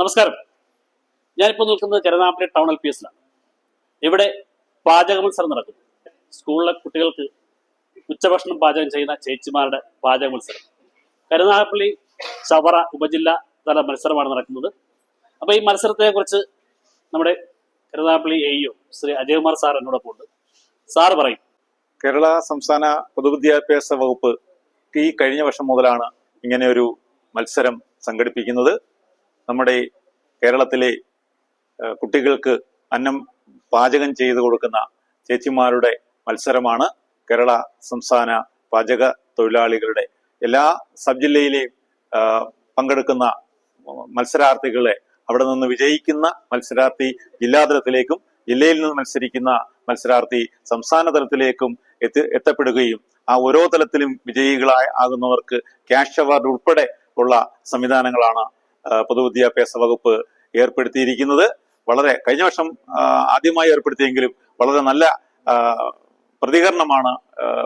നമസ്കാരം. ഞാനിപ്പോൾ നിൽക്കുന്നത് കരുനാപ്പള്ളി ടൗൺ എൽ പി എസിലാണ് ഇവിടെ പാചക മത്സരം നടക്കുന്നു സ്കൂളിലെ കുട്ടികൾക്ക് ഉച്ചഭക്ഷണം പാചകം ചെയ്യുന്ന ചേച്ചിമാരുടെ പാചക മത്സരം കരുനാഗപ്പള്ളി ചവറ ഉപജില്ല തല മത്സരമാണ് നടക്കുന്നത്. അപ്പോൾ ഈ മത്സരത്തെ കുറിച്ച് നമ്മുടെ കരുനാഗപ്പള്ളി എ ശ്രീ അജയകുമാർ സാർ എന്നോടൊപ്പം ഉണ്ട് സാർ പറയും. കേരള സംസ്ഥാന പൊതുവിദ്യാഭ്യാസ വകുപ്പ് ഈ കഴിഞ്ഞ വർഷം മുതലാണ് ഇങ്ങനെ ഒരു മത്സരം സംഘടിപ്പിക്കുന്നത്. നമ്മുടെ കേരളത്തിലെ കുട്ടികൾക്ക് അന്നം പാചകം ചെയ്തു കൊടുക്കുന്ന ചേച്ചിമാരുടെ മത്സരമാണ് കേരള സംസ്ഥാന പാചക തൊഴിലാളികളുടെ. എല്ലാ സബ് ജില്ലയിലെയും പങ്കെടുക്കുന്ന മത്സരാർത്ഥികളെ അവിടെ നിന്ന് വിജയിക്കുന്ന മത്സരാർത്ഥി ജില്ലാതലത്തിലേക്കും ജില്ലയിൽ നിന്ന് മത്സരിക്കുന്ന മത്സരാർത്ഥി സംസ്ഥാന തലത്തിലേക്കും എത്തി എത്തപ്പെടുകയും ആ ഓരോ തലത്തിലും വിജയികളായ ആകുന്നവർക്ക് ക്യാഷ് അവാർഡ് ഉൾപ്പെടെ ഉള്ള സംവിധാനങ്ങളാണ് പൊതുവിദ്യാഭ്യാസ വകുപ്പ് ഏർപ്പെടുത്തിയിരിക്കുന്നത്. വളരെ കഴിഞ്ഞ വർഷം ആദ്യമായി ഏർപ്പെടുത്തിയെങ്കിലും വളരെ നല്ല പ്രതികരണമാണ്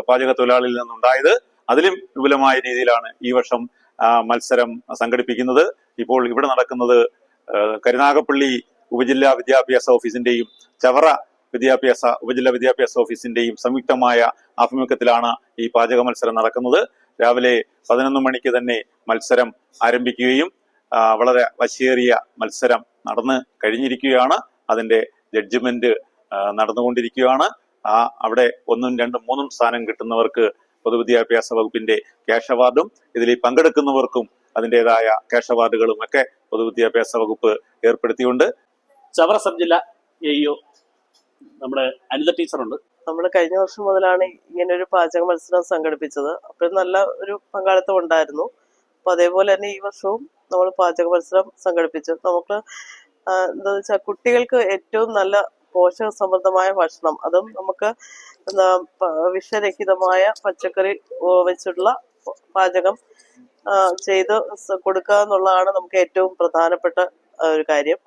പാചക തൊഴിലാളിയിൽ നിന്നുണ്ടായത്. അതിലും വിപുലമായ രീതിയിലാണ് ഈ വർഷം മത്സരം സംഘടിപ്പിക്കുന്നത്. ഇപ്പോൾ ഇവിടെ നടക്കുന്നത് കരുനാഗപ്പള്ളി ഉപജില്ലാ വിദ്യാഭ്യാസ ഓഫീസിന്റെയും ചവറ വിദ്യാഭ്യാസ ഉപജില്ലാ വിദ്യാഭ്യാസ ഓഫീസിന്റെയും സംയുക്തമായ ആഭിമുഖ്യത്തിലാണ് ഈ പാചക മത്സരം നടക്കുന്നത്. രാവിലെ പതിനൊന്ന് മണിക്ക് തന്നെ മത്സരം ആരംഭിക്കുകയും വളരെ വശേറിയ മത്സരം നടന്ന് കഴിഞ്ഞിരിക്കുകയാണ്. അതിന്റെ ജഡ്ജ്മെന്റ് നടന്നുകൊണ്ടിരിക്കുകയാണ്. ആ അവിടെ ഒന്നും രണ്ടും മൂന്നും സ്ഥാനം കിട്ടുന്നവർക്ക് പൊതുവിദ്യാഭ്യാസ വകുപ്പിന്റെ ക്യാഷ് അവാർഡും ഇതിൽ പങ്കെടുക്കുന്നവർക്കും അതിന്റെതായ ക്യാഷ് അവാർഡുകളും ഒക്കെ പൊതുവിദ്യാഭ്യാസ വകുപ്പ് ഏർപ്പെടുത്തിയുണ്ട്. ചവറ സബ് ജില്ല എ നമ്മുടെ അനിത ടീച്ചറുണ്ട്. നമ്മൾ കഴിഞ്ഞ വർഷം മുതലാണ് ഇങ്ങനെ ഒരു പാചക മത്സരം സംഘടിപ്പിച്ചത്. അപ്പോൾ നല്ല ഒരു പങ്കാളിത്തം ഉണ്ടായിരുന്നു. അപ്പൊ അതേപോലെ തന്നെ ഈ വർഷവും നമ്മൾ പാചക മത്സരം സംഘടിപ്പിച്ചു. നമുക്ക് എന്താ വെച്ചാൽ കുട്ടികൾക്ക് ഏറ്റവും നല്ല പോഷക സമൃദ്ധമായ ഭക്ഷണം. അതും നമുക്ക് എന്താ വിഷരഹിതമായ പച്ചക്കറി വെച്ചിട്ടുള്ള പാചകം ചെയ്ത് കൊടുക്കുക എന്നുള്ളതാണ് നമുക്ക് ഏറ്റവും പ്രധാനപ്പെട്ട ഒരു കാര്യം.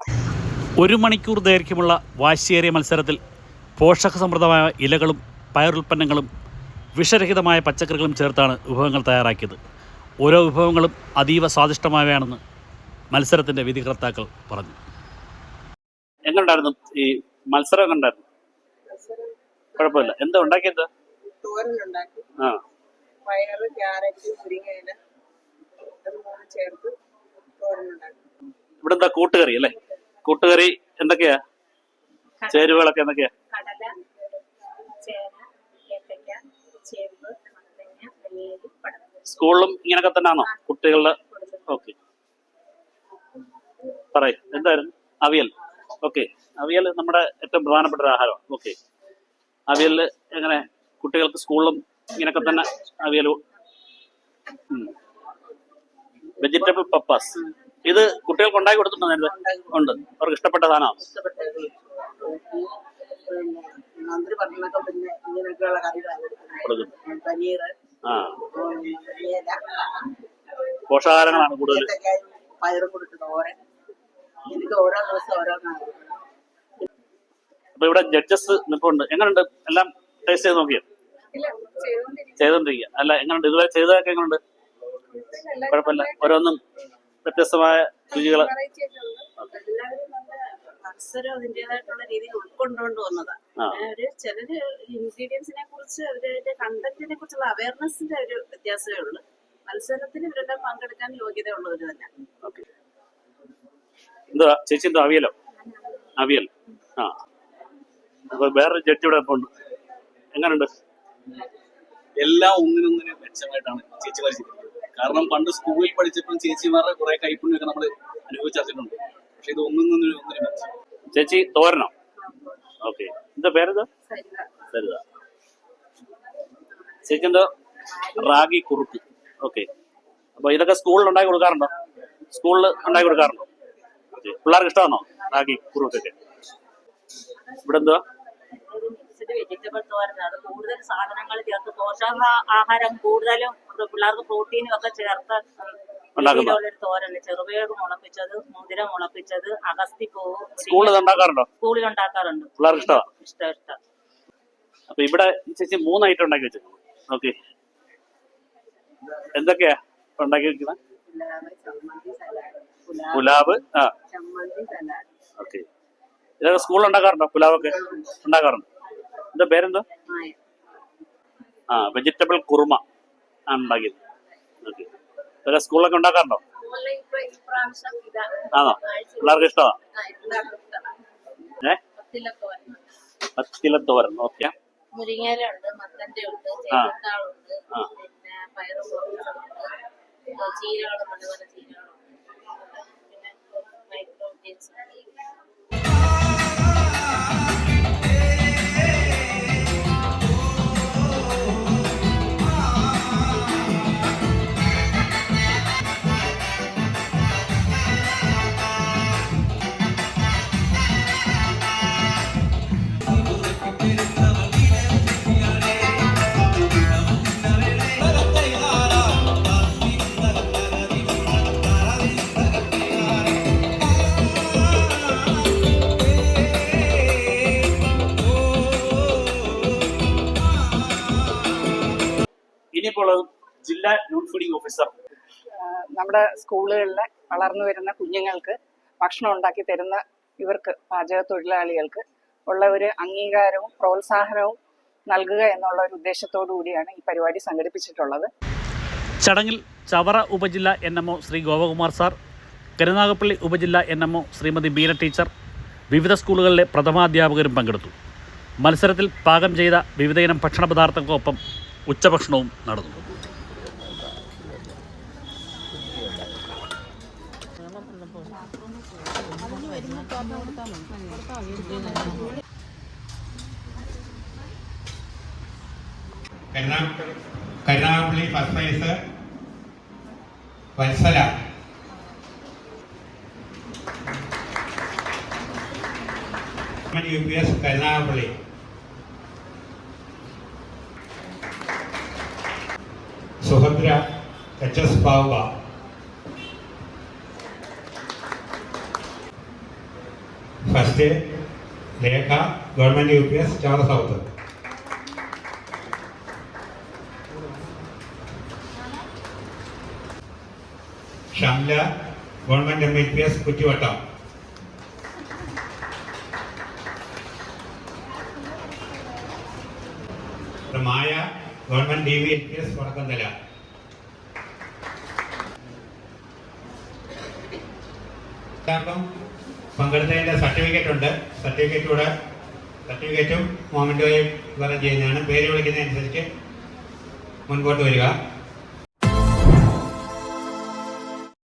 ഒരു മണിക്കൂർ ദൈർഘ്യമുള്ള വാശിയേറിയ മത്സരത്തിൽ പോഷക സമൃദ്ധമായ ഇലകളും പയറുൽപ്പന്നങ്ങളും വിഷരഹിതമായ പച്ചക്കറികളും ചേർത്താണ് വിഭവങ്ങൾ തയ്യാറാക്കിയത്. ഓരോ വിഭവങ്ങളും അതീവ സ്വാദിഷ്ടമായവയാണെന്ന് മത്സരത്തിന്റെ വിധികർത്താക്കൾ പറഞ്ഞു. എങ്ങനെയുണ്ടായിരുന്നു ഈ മത്സരം എങ്ങനെയുണ്ടായിരുന്നു കുഴപ്പമില്ല. എന്താ ഉണ്ടാക്കിയത്? ആ. പയറ് ക്യാരറ്റ് മുരിങ്ങയില ചേർത്ത് ഇവിടെ എന്താ കൂട്ടുകറി അല്ലേ? കൂട്ടുകറി എന്തൊക്കെയാ? ചേരുവകളൊക്കെ എന്തൊക്കെയാ? ചേന ഏത്തയ്ക്ക ചേമ്പ് മത്തങ്ങ സ്കൂളിലും ഇങ്ങനൊക്കെ തന്നെയാണോ? കുട്ടികളുടെ ഓക്കെ. പറയ്. എന്തായിരുന്നു? അവിയൽ. ഓക്കെ. അവിയൽ നമ്മുടെ ഏറ്റവും പ്രധാനപ്പെട്ട ഒരു ആഹാരമാണ്. ഓക്കെ. അവിയൽ എങ്ങനെ? കുട്ടികൾക്ക് സ്കൂളിലും ഇങ്ങനൊക്കെ തന്നെ അവിയൽ വെജിറ്റബിൾ പപ്പാസ്. ഇത് കുട്ടികൾക്ക് ഉണ്ടാക്കി കൊടുത്തിട്ടുണ്ടോ നേരത്തെ? ഉണ്ട്. അവർക്ക് ഇഷ്ടപ്പെട്ട സാധനമാണ്? ഇഷ്ടപ്പെട്ടത് ആ. പോഷകാഹാരങ്ങളാണ് കൂടുതൽ പയറും എനിക്ക് ഓരോ ദിവസം ഓരോന്നാണ് അപ്പൊ ഇവിടെ ജഡ്ജസ് നിൽപ്പുണ്ട് എങ്ങനെയുണ്ട് എല്ലാം ടേസ്റ്റ് ചെയ്ത് നോക്കിയോ? ചെയ്തോണ്ടിരിക്കുക. അല്ല എങ്ങനെയുണ്ട് ഇതുവരെ ചെയ്തതൊക്കെ എങ്ങനെയുണ്ട് കുഴപ്പമില്ല. ഓരോന്നും വ്യത്യസ്തമായ രുചികൾ. മത്സരം അതിന്റെതായിട്ടുള്ള രീതിയിൽ ഉൾക്കൊണ്ടുകൊണ്ട് വന്നതാണ് അവർ ഒരു ചിലര് ഇൻഗ്രീഡിയൻസിനെ കുറിച്ച് അവരുടെ കണ്ടന്റിനെ കുറിച്ചുള്ള അവയർനെസിന്റെ ഒരു വ്യത്യാസമേ ഉള്ളൂ. മത്സരത്തിന് ഇവരെല്ലാം പങ്കെടുക്കാൻ യോഗ്യത ഉള്ളവർ തന്നെ. എന്താ ചേച്ചി എന്താ അവിയലോ? അവിയൽ. ആ. അപ്പൊ വേറൊരു ജഡ്ജി ഇവിടെ ഉണ്ട്. എങ്ങനെയുണ്ട് എല്ലാം ഒന്നിനൊന്നിന് മെച്ചമായിട്ടാണ് ചേച്ചി ചെയ്തിരിക്കുന്നത് കാരണം പണ്ട് സ്കൂളിൽ പഠിച്ചപ്പോൾ ചേച്ചിമാരുടെ കുറെ കൈപ്പുണ്യൊക്കെ നമ്മൾ അനുഭവിച്ചറിഞ്ഞിട്ടുണ്ട് പക്ഷെ ഇത് ഒന്നിൽ മെച്ചം ചേച്ചി തോരണം ഓക്കെ. എന്താ പേരെന്താ? സരിത. ചേച്ചി എന്തോ? റാഗി കുറുക്ക്. ഓക്കെ. അപ്പൊ ഇതൊക്കെ സ്കൂളിൽ ഉണ്ടാക്കി കൊടുക്കാറുണ്ടോ? സ്കൂളിൽ ഉണ്ടാക്കി കൊടുക്കാറുണ്ടോ? ഓക്കെ. പിള്ളേർക്ക് ഇഷ്ടമാണോ റാഗി കുറുക്കൊക്കെ? ഇവിടെ എന്തുവാ വെജിറ്റബിൾ തോരൻ അത് കൂടുതൽ സാധനങ്ങൾ ചേർത്ത് പോഷക ആഹാരം കൂടുതലും പിള്ളേർക്ക് പ്രോട്ടീനും ഒക്കെ ചേർത്ത് തോരന് ചെറുപയർ മുളപ്പിച്ചത് മുതിര മുളപ്പിച്ചത് അഗസ്തിപ്പൂവ് സ്കൂളിൽ ഇത് ഉണ്ടാക്കാറുണ്ടോ? സ്കൂളിൽ ഉണ്ടാക്കാറുണ്ട് പിള്ളേർക്ക് ഇഷ്ടമാ? ഇഷ്ടം ഇഷ്ടം അപ്പൊ ഇവിടെ ചേച്ചി മൂന്ന് ഐറ്റം ഉണ്ടാക്കി വെച്ചിട്ടുണ്ട് ഓക്കെ എന്തൊക്കെയാ ഉണ്ടാക്കി വെക്കുന്നത്? പുലാവ് ആ. ഓക്കെ. ഇതൊക്കെ സ്കൂളിൽ ഉണ്ടാക്കാറുണ്ടോ? പുലാവൊക്കെ ഉണ്ടാക്കാറുണ്ട്? എന്താ പേരെന്തോ? ആ വെജിറ്റബിൾ കുറുമ ആണ് ഉണ്ടാക്കിയത്. ഓക്കെ. ഇതൊക്കെ സ്കൂളിലൊക്കെ ഉണ്ടാക്കാറുണ്ടോ? ആണോ? പിള്ളേർക്ക് ഇഷ്ടമാണോ? ഏ? പത്തിലത്തോരൻ ഓക്കെ. മുരിങ്ങയില ഉണ്ട് മത്തന്റെ ഉണ്ട്. ചേർത്താളുണ്ട്. പിന്നെ പയറ് പല പല ജില്ലാ നോൺ ഫീഡിംഗ് ഓഫീസർ നമ്മുടെ സ്കൂളുകളിലെ വളർന്നു വരുന്ന കുഞ്ഞുങ്ങൾക്ക് ഭക്ഷണം ഉണ്ടാക്കി തരുന്ന ഇവർക്ക് പാചക തൊഴിലാളികൾക്ക് ഉള്ള ഒരു അംഗീകാരവും പ്രോത്സാഹനവും നൽകുക എന്നുള്ള ഒരു ഉദ്ദേശത്തോടു കൂടിയാണ് ഈ പരിപാടി സംഘടിപ്പിച്ചിട്ടുള്ളത്. ചടങ്ങിൽ ചവറ ഉപജില്ല N M O Shri Gopakumar sir Karunagappally ഉപജില്ല N M O Shrimati Beena teacher വിവിധ സ്കൂളുകളിലെ പ്രഥമാധ്യാപകരും പങ്കെടുത്തു. മത്സരത്തിൽ പാകം ചെയ്ത വിവിധയിനം ഭക്ഷണ പദാർത്ഥങ്ങൾക്കൊപ്പം ഉച്ചഭക്ഷണവും നടന്നു. Karuna Karunagappally first prize Vatsala. U P S Karunagappally Subhadra H S Baba first Lekha government U P S Chara south. Shamla government M L P S Kuttivattom. Maya government D V L P S Vadakkanthala. എല്ലാവർക്കും പങ്കെടുത്തതിന്റെ certificate ഉണ്ട് certificate കൂടെ സർട്ടിഫിക്കറ്റും മോമെന്റോയും വേറെ ചെയ്യുന്നതാണ് പേര് വിളിക്കുന്നതനുസരിച്ച് മുൻപോട്ട് വരിക